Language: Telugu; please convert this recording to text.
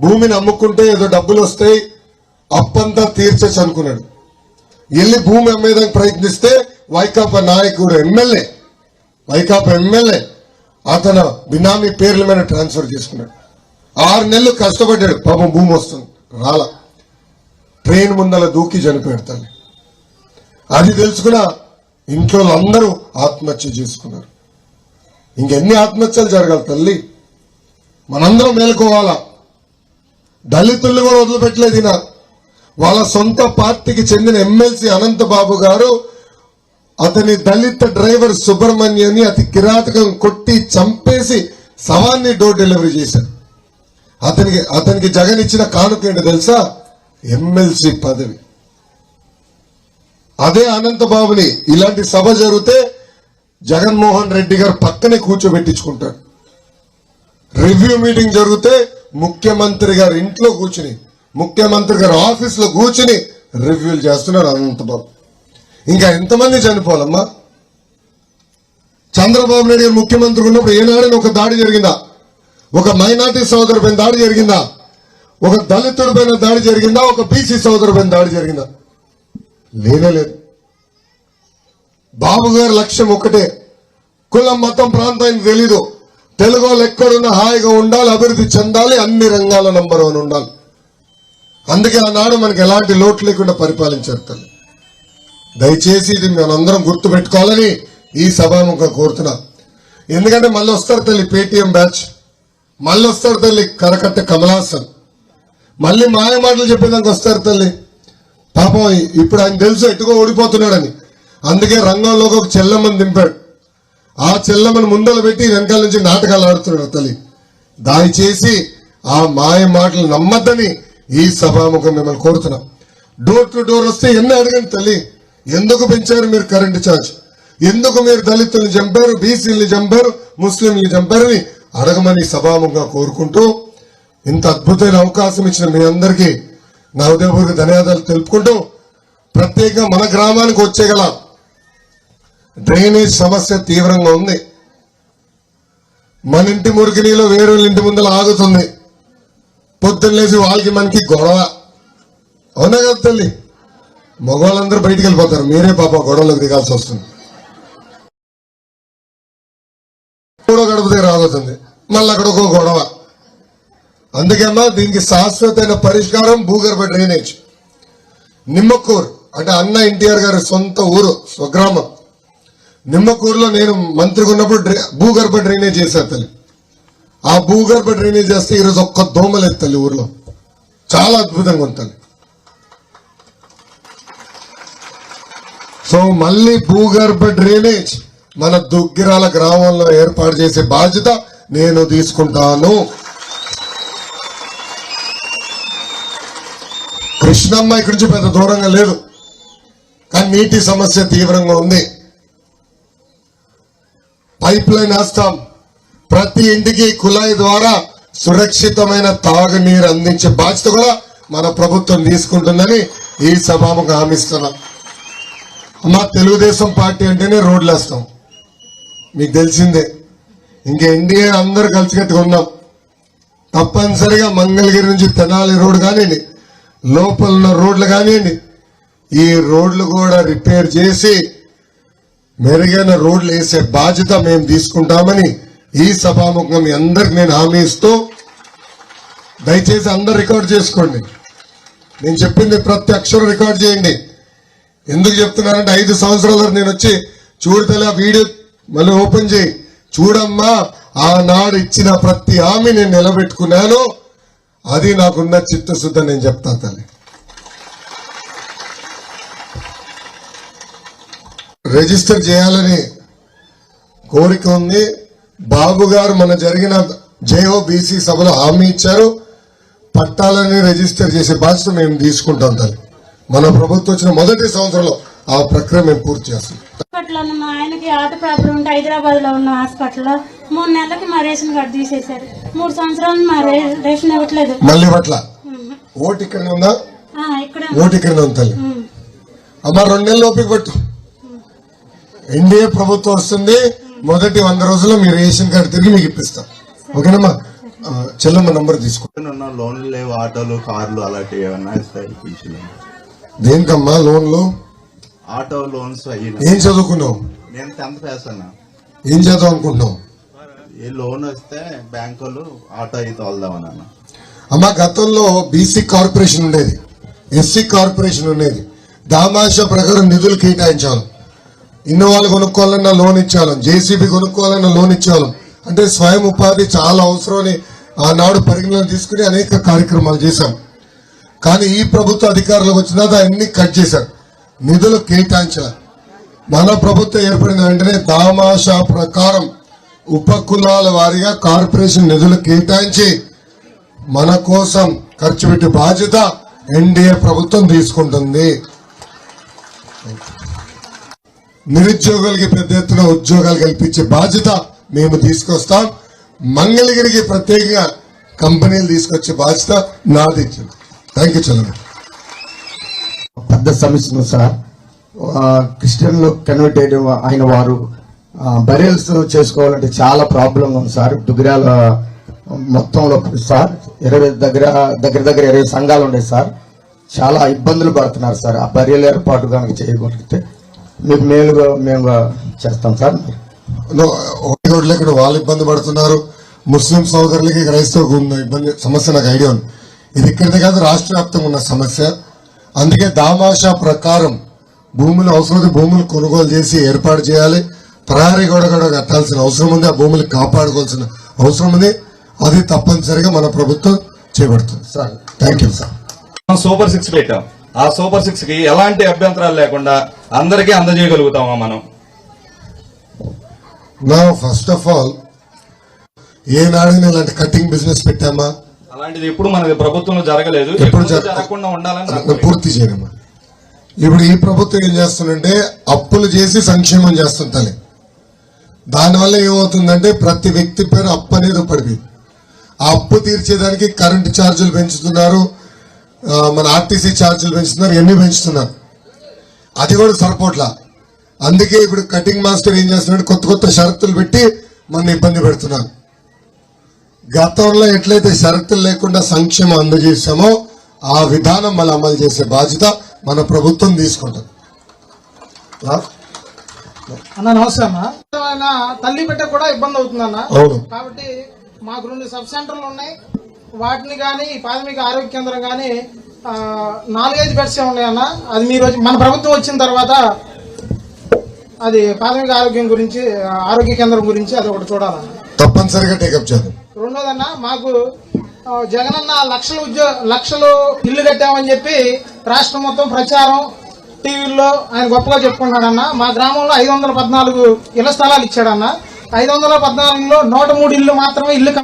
భూమిని అమ్ముకుంటే ఏదో డబ్బులు వస్తాయి అప్పంతా తీర్చచ్చు అనుకున్నాడు. వెళ్ళి భూమి అమ్మేదానికి ప్రయత్నిస్తే వైకాపా నాయకుడు ఎమ్మెల్యే వైకాపా ఎమ్మెల్యే అతను బినామీ పేర్ల మీద ట్రాన్స్ఫర్ చేసుకున్నాడు. ఆరు నెలలు కష్టపడ్డాడు పాపం భూమి వస్తుంది రాల. ట్రైన్ ముందల దూకి చనిపోయాడు తల్లి. అది తెలుసుకున్న ఇంట్లో అందరూ ఆత్మహత్య చేసుకున్నారు. ఇంకెన్ని ఆత్మహత్యలు జరగాలి తల్లి? మనందరం మేలుకోవాలా? దళితుల్ని కూడా వదిలిపెట్టలేదు ఈయన. వాళ్ళ సొంత పార్టీకి చెందిన ఎమ్మెల్సీ అనంతబాబు గారు అతని దళిత డ్రైవర్ సుబ్రహ్మణ్యుని అతి కిరాతకం కొట్టి చంపేసి శవాన్ని డోర్ డెలివరీ చేశారు. అతనికి అతనికి జగన్ ఇచ్చిన కానుక ఏంటో తెలుసా? ఎమ్మెల్సీ పదవి. అదే అనంతబాబుని ఇలాంటి సభ జరిగితే జగన్మోహన్ రెడ్డి గారు పక్కనే కూర్చోబెట్టించుకుంటారు. రివ్యూ మీటింగ్ జరిగితే ముఖ్యమంత్రి గారి ఇంట్లో కూర్చుని ముఖ్యమంత్రి గారి ఆఫీస్లో కూర్చుని రివ్యూలు చేస్తున్నాడు అనంతబాబు ఇంకా ఎంతమంది చనిపోవాలమ్మా? చంద్రబాబు నాయుడు గారు ముఖ్యమంత్రి ఉన్నప్పుడు ఏనాడని ఒక దాడి జరిగిందా? ఒక మైనార్టీ సోదరు పైన దాడి జరిగిందా? ఒక దళితుడి పైన దాడి జరిగిందా? ఒక బీసీ సోదరు పైన దాడి జరిగిందా? లేనే లేదు. బాబు గారి లక్ష్యం ఒకటే కులం మతం ప్రాంతానికి తెలీదు. తెలుగు వాళ్ళు ఎక్కడున్నా హాయిగా ఉండాలి అభివృద్ధి చెందాలి అన్ని రంగాల నంబర్ వన్ ఉండాలి. అందుకే ఆనాడు మనకి ఎలాంటి లోటు లేకుండా పరిపాలించారు తల్లి. దయచేసి ఇది మనందరం గుర్తు పెట్టుకోవాలని ఈ సభాముఖ కోరుతున్నా. ఎందుకంటే మళ్ళీ వస్తారు తల్లి పేటిఎం బ్యాచ్ మళ్ళీ వస్తారు తల్లి కరకట్ట కమలాసన్. మళ్ళీ మాయ మాటలు చెప్పేదానికి వస్తారు తల్లి. పాపం ఇప్పుడు ఆయన తెలుసు ఎట్టుకో ఓడిపోతున్నాడని. అందుకే రంగంలోకి ఒక చెల్లమ్మని దింపాడు. ఆ చెల్లమ్మని ముందలు పెట్టి వెనకాల నుంచి నాటకాలు ఆడుతున్నాడు తల్లి. దయచేసి ఆ మాయ మాటలు నమ్మద్దని ఈ సభాముఖం మిమ్మల్ని కోరుతున్నాం. డోర్ టు డోర్ వస్తే ఎన్ని అడగండి తల్లి? ఎందుకు పెంచారు మీరు కరెంటు ఛార్జ్ ఎందుకు మీరు దళితుల్ని చంపారు బీసీల్ని చంపారు ముస్లింలు చంపారని అడగమని సభాముఖంగా కోరుకుంటూ ఇంత అద్భుతమైన అవకాశం ఇచ్చిన మీ అందరికీ నా ఉదయపూర్వక ధన్యవాదాలు తెలుపుకుంటూ ప్రత్యేకంగా మన గ్రామానికి వచ్చేగల డ్రైనేజ్ సమస్య తీవ్రంగా ఉంది. మన ఇంటి మురికి నీళ్ళు వేరే ఇంటి ముందర ఆగుతుంది. పొద్దున్నేసి వాళ్ళకి మనకి గొడవ. అవునా కదా తల్లి? మగవాళ్ళందరూ బయటికి వెళ్ళిపోతారు. మీరే పాప గొడవలోకి దిగాల్సి వస్తుంది. మూడో గడప దగ్గర ఆగుతుంది. మళ్ళీ అక్కడ ఒక గొడవ. అందుకేమా దీనికి శాశ్వతమైన పరిష్కారం భూగర్భ డ్రైనేజ్. నిమ్మకూరు అంటే అన్న ఎన్టీఆర్ గారి సొంత ఊరు స్వగ్రామం. నిమ్మకూరులో నేను మంత్రిగా ఉన్నప్పుడు డ్రై- భూగర్భ డ్రైనేజ్ చేశారు తల్లి. ఆ భూగర్భ డ్రైనేజ్ చేస్తే ఈరోజు ఒక్క దోమ లేదు తల్లి ఊర్లో. చాలా అద్భుతంగా ఉంటుంది సో మళ్ళీ భూగర్భ డ్రైనేజ్ మన దుగ్గిరాల గ్రామంలో ఏర్పాటు చేసే బాధ్యత నేను తీసుకుంటాను. కృష్ణమ్మ ఇక్కడి నుంచి పెద్ద దూరంగా లేదు. కానీ నీటి సమస్య తీవ్రంగా ఉంది. పైప్ లైన్ వేస్తాం. ప్రతి ఇంటికి కుళాయి ద్వారా సురక్షితమైన తాగునీరు అందించే బాధ్యత కూడా మన ప్రభుత్వం తీసుకుంటుందని ఈ సభాముఖం హామీస్తున్నాం. అమ్మా తెలుగుదేశం పార్టీ అంటేనే రోడ్లు వేస్తాం. మీకు తెలిసిందే ఇంకా ఎన్డీఏ అందరూ కలిసికట్టుగా ఉన్నాం. తప్పనిసరిగా మంగళగిరి నుంచి తెనాలి రోడ్డు కానివ్వండి లోపల ఉన్న రోడ్లు కానివ్వండి ఈ రోడ్లు కూడా రిపేర్ చేసి మెరుగైన రోడ్లు వేసే బాధ్యత మేము తీసుకుంటామని ఈ సభాముఖం మీ అందరికి నేను హామీ ఇస్తూ దయచేసి అందరు రికార్డ్ చేసుకోండి. నేను చెప్పింది ప్రతి అక్షరం రికార్డ్ చేయండి. ఎందుకు చెప్తున్నానంటే ఐదు సంవత్సరాల నేను వచ్చి చూడతలే వీడియో మళ్ళీ ఓపెన్ చేయి. చూడమ్మా ఆనాడు ఇచ్చిన ప్రతి హామీ నేను నిలబెట్టుకున్నాను. అది నాకున్న చిత్తశుద్ధ నేను చెప్తా తల్లి. రిజిస్టర్ చేయాలని కోరిక ఉంది. బాబు గారు మన జరిగిన జేఓ బీసీ సభలో హామీ ఇచ్చారు. పట్టాలని రిజిస్టర్ చేసే బాధ్యత మేము తీసుకుంటాం తల్లి. మన ప్రభుత్వం వచ్చిన మొదటి సంవత్సరంలో ఆ ప్రక్రియ మేము పూర్తి చేస్తాం. హాస్పిటల్లో ఉన్న మా ఆయనకి హార్ట్ ప్రాబ్లం ఉంటే హైదరాబాద్లో ఉన్న హాస్పిటల్లో మూడు నెలలకి మా రేషన్ కార్డు తీసేశారు. మూడు సంవత్సరాలు మా రేషన్ ఇవ్వట్లేదు. మళ్ళీ పట్ల. ఓటు ఇక్కడ ఉందా? ఇక్కడే ఓటు ఇక్కడ ఉంది తల్లి. అమ్మ రెండు నెలలు ఓపిక పట్టు. ఎన్డీఏ ప్రభుత్వం వస్తుంది మొదటి వంద రోజుల్లో మీ రేషన్ కార్డు తిరిగి మీకు ఇప్పిస్తాం. ఓకేనమ్మా? చెల్లమ్మ నంబర్ తీసుకో. ఉన్న లోన్లు లేవు ఆటోలు కార్లు అలాంటివి ఏమన్నా దేనికమ్మా లోన్లు? ఆటో లోన్స్ ఏం చదువుకున్నావు? నేను టెన్త్ పాస్ అన్నా. ఏం చదువు అనుకుంటున్నావు? ఈ లోన్ వస్తే బ్యాంకులు ఆటో అయి తోలుదామని అన్న. అమ్మ గతంలో బీసీ కార్పొరేషన్ ఉండేది ఎస్సీ కార్పొరేషన్ ఉండేది. దామాషా ప్రకారం నిధులు కేటాయించాలి. ఇన్నోవాలు కొనుక్కోవాలన్నా లోన్ ఇచ్చేవాళ్ళం. జేసీబీ కొనుక్కోవాలన్నా లోన్ ఇచ్చేవాళ్ళం. అంటే స్వయం ఉపాధి చాలా అవసరమని ఆనాడు పరిగణన తీసుకుని అనేక కార్యక్రమాలు చేశాం. కానీ ఈ ప్రభుత్వ అధికారులకు వచ్చిన అన్ని కట్ చేశారు నిధులు కేటాయించాలి మన ప్రభుత్వం ఏర్పడిన వెంటనే దామాషా ప్రకారం ఉపకులాల వారీగా కార్పొరేషన్ నిధులు కేటాయించి మన కోసం ఖర్చు పెట్టే బాధ్యత ఎన్డీఏ ప్రభుత్వం తీసుకుంటుంది. నిరుద్యోగులకి పెద్ద ఎత్తున ఉద్యోగాలు కల్పించే బాధ్యత మేము తీసుకొస్తాం. మంగళగిరికి ప్రత్యేకంగా కంపెనీలు తీసుకొచ్చే బాధ్యత నాది. థ్యాంక్ యూ చంద్ర పెద్ద సమస్య సార్ క్రిస్టియన్లు కన్వర్ట్ అయిన ఆయన అయిన వారు బరియల్స్ చేసుకోవాలంటే చాలా ప్రాబ్లం ఉంది సార్ దుగ్గిరాల మొత్తంలో సార్ ఇరవై దగ్గర దగ్గర దగ్గర ఇరవై సంఘాలు ఉన్నాయి సార్ చాలా ఇబ్బందులు పడుతున్నారు సార్ ఆ బరియల్ ఏర్పాటు కనుక చేయగలిగితే. మీకు మేలుగా మేము చేస్తాం సార్. రోడ్లు ఇక్కడ వాళ్ళు ఇబ్బంది పడుతున్నారు. ముస్లిం సోదరులకి క్రైస్తవులకు ఉన్న ఇబ్బంది సమస్య నాకు ఐడియా ఉంది. ఇది ఇక్కడిది కాదు రాష్ట్ర వ్యాప్తంగా ఉన్న సమస్య. అందుకే దామాషా ప్రకారం భూములు అవసరం భూములు కొనుగోలు చేసి ఏర్పాటు చేయాలి. ప్రహరీ గోడ కూడా కట్టాల్సిన అవసరం ఉంది ఆ భూములు కాపాడుకోవాల్సిన అవసరం ఉంది. అది తప్పనిసరిగా మన ప్రభుత్వం చేపడుతుంది. Sir. Thank you sir super six పెట్టాం. ఆ సూపర్ సిక్స్కి ఎలాంటి అభ్యంతరాలు లేకుండా అందరికీ అందజేయగలుగుతామా మనం? నా ఫస్ట్ ఆఫ్ ఆల్ ఏనాడైనా ఇలాంటి కటింగ్ బిజినెస్ పెట్టామా? అలాంటిది ఎప్పుడు మన ప్రభుత్వంలో జరగలేదు. ఎప్పుడు ఎప్పుడు జరగ- జరగకుండా ఉండాలని. పూర్తి చేయడమ్మా ఇప్పుడు ఈ ప్రభుత్వం ఏం చేస్తుందంటే అప్పులు చేసి సంక్షేమం చేస్తుంటాలి దానివల్ల ఏమవుతుందంటే ప్రతి వ్యక్తి పేరు అప్పు అనేది పడిపోయింది. ఆ అప్పు తీర్చేదానికి కరెంటు ఛార్జీలు పెంచుతున్నారు. మన ఆర్టీసీ ఛార్జీలు పెంచుతున్నారు ఎన్ని పెంచుతున్నారు? అది కూడా సరిపోట్లా. అందుకే ఇప్పుడు కటింగ్ మాస్టర్ ఏం చేస్తున్నాడు కొత్త కొత్త షరతులు పెట్టి మన ఇబ్బంది పెడుతున్నారు. గతంలో ఎట్లయితే షరతులు లేకుండా సంక్షేమం అందజేశామో ఆ విధానం మళ్ళీ అమలు చేసే బాధ్యత మన ప్రభుత్వం తీసుకుంటుంది. అన్న తల్లి బిడ్డ కూడా ఇబ్బంది అవుతుంది అన్న కాబట్టి మాకు రెండు సబ్ సెంటర్లు ఉన్నాయి. వాటిని కానీ ప్రాథమిక ఆరోగ్య కేంద్రం కానీ నాలుగైదు బెడ్సే ఉన్నాయి అన్న అది మీరు మన ప్రభుత్వం వచ్చిన తర్వాత అది ప్రాథమిక ఆరోగ్యం గురించి ఆరోగ్య కేంద్రం గురించి అది ఒకటి చూడాలన్న. తప్పనిసరిగా టేకప్ చేద్దాం. రెండోదన్న మాకు జగనన్న లక్షలు ఉద్యోగ లక్షలు ఇల్లు కట్టామని చెప్పి రాష్ట్రం మొత్తం ప్రచారం టీవీల్లో ఆయన గొప్పగా చెప్పుకున్నాడన్న మా గ్రామంలో ఐదు వందల పద్నాలుగు ఇళ్ళ స్థలాలు ఇచ్చాడన్న. ఐదు వందల పద్నాలుగులో నూట మూడు ఇల్లు మాత్రమే ఇల్లు